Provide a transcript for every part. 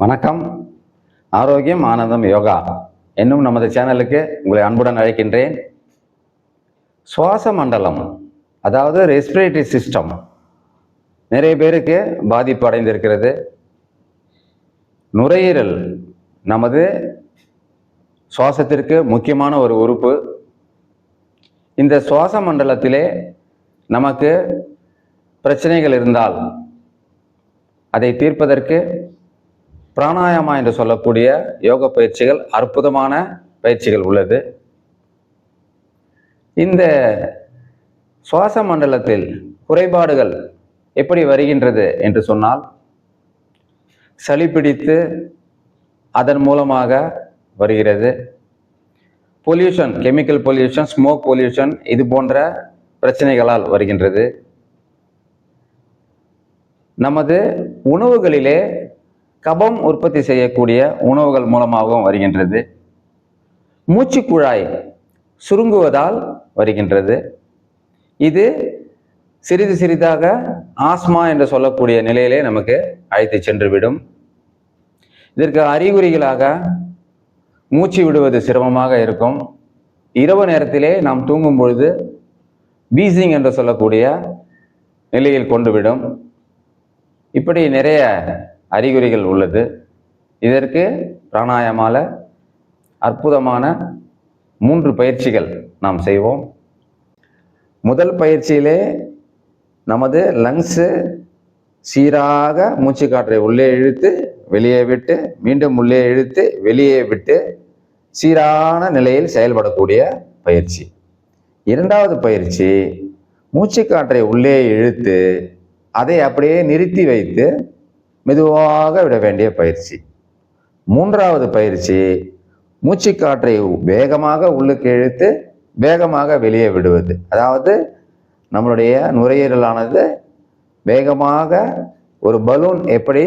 வணக்கம். ஆரோக்கியம் ஆனந்தம் யோகா என்னும் நமது சேனலுக்கு உங்களை அன்புடன் அழைக்கின்றேன். சுவாச மண்டலம் அதாவது ரெஸ்பிரேட்டரி சிஸ்டம் நிறைய பேருக்கு பாதிப்பு அடைந்திருக்கிறது. நுரையீரல் நமது சுவாசத்திற்கு முக்கியமான ஒரு உறுப்பு. இந்த சுவாச மண்டலத்திலே நமக்கு பிரச்சனைகள் இருந்தால் அதை தீர்ப்பதற்கு பிராணாயாமா என்று சொல்லக்கூடிய யோக பயிற்சிகள் அற்புதமான பயிற்சிகள் உள்ளது. இந்த சுவாச மண்டலத்தில் குறைபாடுகள் எப்படி வருகின்றது என்று சொன்னால் சளி பிடித்து அதன் மூலமாக வருகிறது. Pollution chemical pollution smoke pollution இது போன்ற பிரச்சனைகளால் வருகின்றது. நமது உணவுகளிலே கபம் உற்பத்தி செய்யக்கூடிய உணவுகள் மூலமாகவும் வருகின்றது. மூச்சு குழாய் சுருங்குவதால் வருகின்றது. இது சிறிது சிறிதாக ஆஸ்மா என்று சொல்லக்கூடிய நிலையிலே நமக்கு அழைத்து சென்றுவிடும். இதற்கு அறிகுறிகளாக மூச்சு விடுவது சிரமமாக இருக்கும். இரவு நேரத்திலே நாம் தூங்கும் பொழுது பீசிங் என்று சொல்லக்கூடிய நிலையில் கொண்டுவிடும். இப்படி நிறைய அறிகுறிகள் உள்ளது. இதற்கு பிராணாயமால அற்புதமான மூன்று பயிற்சிகள் நாம் செய்வோம். முதல் பயிற்சியிலே நமது லங்ஸு சீராக மூச்சு காற்றை உள்ளே இழுத்து வெளியே விட்டு மீண்டும் உள்ளே இழுத்து வெளியே விட்டு சீரான நிலையில் செயல்படக்கூடிய பயிற்சி. இரண்டாவது பயிற்சி மூச்சு காற்றை உள்ளே இழுத்து அதை அப்படியே நிறுத்தி வைத்து மெதுவாக விட வேண்டிய பயிற்சி. மூன்றாவது பயிற்சி மூச்சு காற்றை வேகமாக உள்ளுக்கு இழுத்து வேகமாக வெளியே விடுவது. அதாவது நம்மளுடைய நுரையீரலானது வேகமாக ஒரு பலூன் எப்படி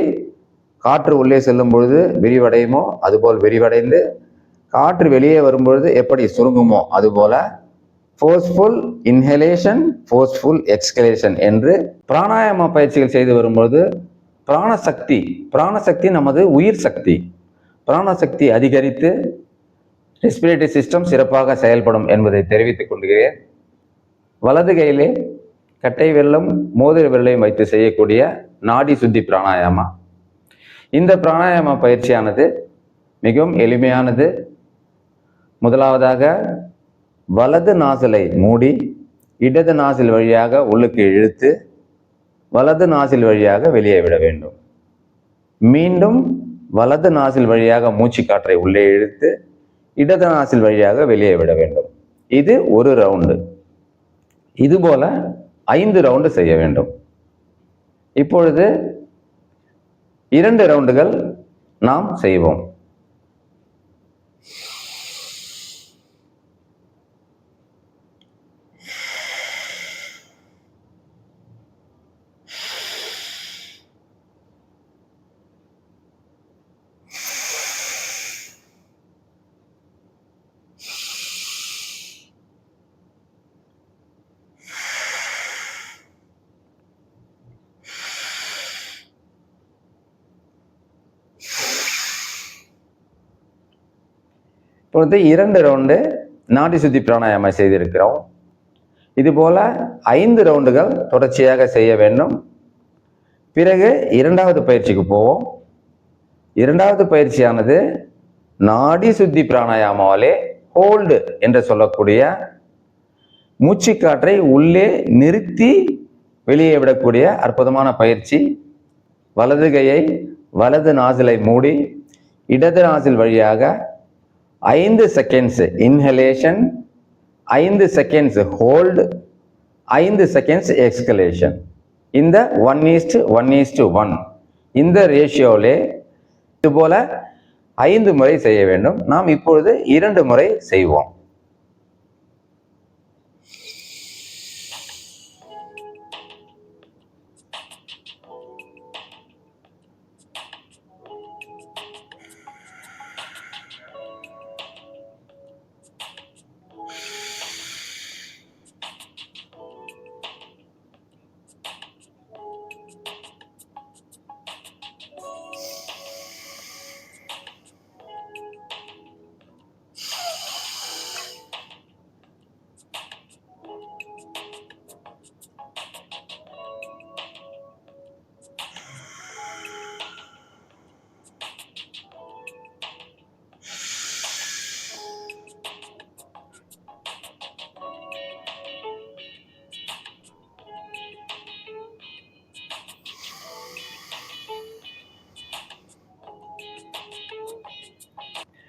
காற்று உள்ளே செல்லும் பொழுது விரிவடையுமோ அதுபோல் விரிவடைந்து காற்று வெளியே வரும்பொழுது எப்படி சுருங்குமோ அதுபோல ஃபோர்ஸ்ஃபுல் இன்ஹலேஷன் ஃபோர்ஸ்ஃபுல் எக்ஸ்கலேஷன் என்று பிராணாயாம பயிற்சிகள் செய்து வரும்பொழுது பிராணசக்தி பிராணசக்தி நமது உயிர் சக்தி. பிராணசக்தி அதிகரித்து ரெஸ்பிரேட்டரி சிஸ்டம் சிறப்பாக செயல்படும் என்பதை தெரிவித்துக் கொள்கிறேன். வலது கையிலே கட்டை வெள்ளம் மோதிர வெள்ளையும் வைத்து செய்யக்கூடிய நாடி சுத்தி பிராணாயாமா. இந்த பிராணாயாம பயிற்சியானது மிகவும் எளிமையானது. முதலாவதாக வலது நாசிலை மூடி இடது நாசில் வழியாக உள்ளுக்கு இழுத்து வலது நாசில் வழியாக வெளியே விட வேண்டும். மீண்டும் வலது நாசில் வழியாக மூச்சு காற்றை உள்ளே இழுத்து இடது நாசில் வழியாக வெளியே விட வேண்டும். இது ஒரு ரவுண்டு இதுபோல ஐந்து ரவுண்டு செய்ய வேண்டும். இப்பொழுது இரண்டு ரவுண்டுகள் நாம் செய்வோம். பொறுத்து இரண்டு ரவுண்டு நாடி சுத்தி பிராணாயாம செய்திருக்கிறோம். இதுபோல் ஐந்து ரவுண்டுகள் தொடர்ச்சியாக செய்ய வேண்டும். பிறகு இரண்டாவது பயிற்சிக்கு போவோம். இரண்டாவது பயிற்சியானது நாடி சுத்தி பிராணாயாமாவிலே ஹோல்டு என்று சொல்லக்கூடிய மூச்சுக்காற்றை உள்ளே நிறுத்தி வெளியே விடக்கூடிய அற்புதமான பயிற்சி. வலது கையை வலது நாசிலை மூடி இடது நாசில் வழியாக ஐந்து செகண்ட்ஸ் இன்ஹலேஷன் ஐந்து செகண்ட்ஸ் ஹோல்டு ஐந்து செகண்ட்ஸ் எக்ஸ்கலேஷன் இந்த one is to one is to one இந்த ரேஷியோவிலே இதுபோல் ஐந்து முறை செய்ய வேண்டும். நாம் இப்பொழுது இரண்டு முறை செய்வோம்.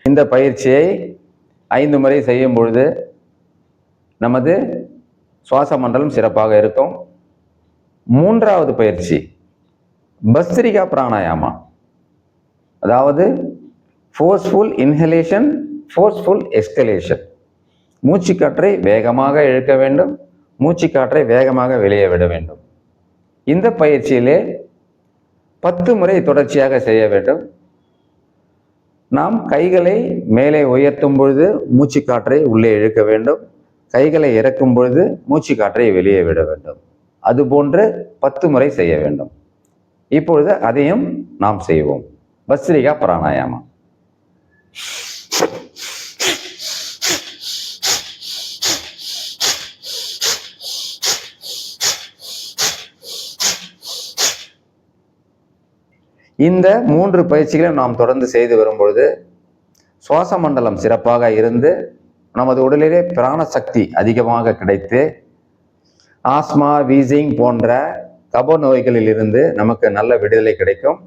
இந்த பயிற்சியை ஐந்து முறை செய்யும் பொழுது நமது சுவாச மண்டலம் சிறப்பாக இருக்கும். மூன்றாவது பயிற்சி பஸ்திரிகா பிராணாயாமா. அதாவது ஃபோர்ஸ்ஃபுல் இன்ஹலேஷன் ஃபோர்ஸ்ஃபுல் எக்ஸ்கலேஷன் மூச்சுக்காற்றை வேகமாக இழுக்க வேண்டும் மூச்சுக்காற்றை வேகமாக வெளியே விட வேண்டும். இந்த பயிற்சியிலே பத்து முறை தொடர்ச்சியாக செய்ய வேண்டும். நாம் கைகளை மேலே உயர்த்தும் பொழுது மூச்சு காற்றை உள்ளே இழுக்க வேண்டும். கைகளை இறக்கும் பொழுது மூச்சு காற்றை வெளியே விட வேண்டும். அதுபோன்று பத்து முறை செய்ய வேண்டும். இப்பொழுது அதையும் நாம் செய்வோம். பஸ்ரிகா பிராணாயாமம். இந்த மூன்று பயிற்சிகளையும் நாம் தொடர்ந்து செய்து வரும்பொழுது சுவாச மண்டலம் சிறப்பாக இருந்து நமது உடலிலே பிராண சக்தி அதிகமாக கிடைத்து ஆஸ்மா வீசிங் போன்ற கப நோய்களில் இருந்து நமக்கு நல்ல விடுதலை கிடைக்கும்.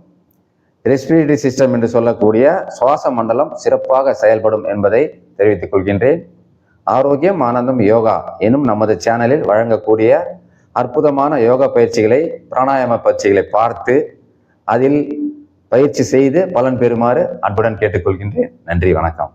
ரெஸ்பிரேட்டரி சிஸ்டம் என்று சொல்லக்கூடிய சுவாச மண்டலம் சிறப்பாக செயல்படும் என்பதை தெரிவித்துக் கொள்கின்றேன். ஆரோக்கியம் ஆனந்தம் யோகா எனும் நமது சேனலில் வழங்கக்கூடிய அற்புதமான யோகா பயிற்சிகளை பிராணாயாம பயிற்சிகளை பார்த்து அதில் பயிற்சி செய்து பலன் பெறுமாறு அன்புடன் கேட்டுக்கொள்கின்றேன். நன்றி வணக்கம்.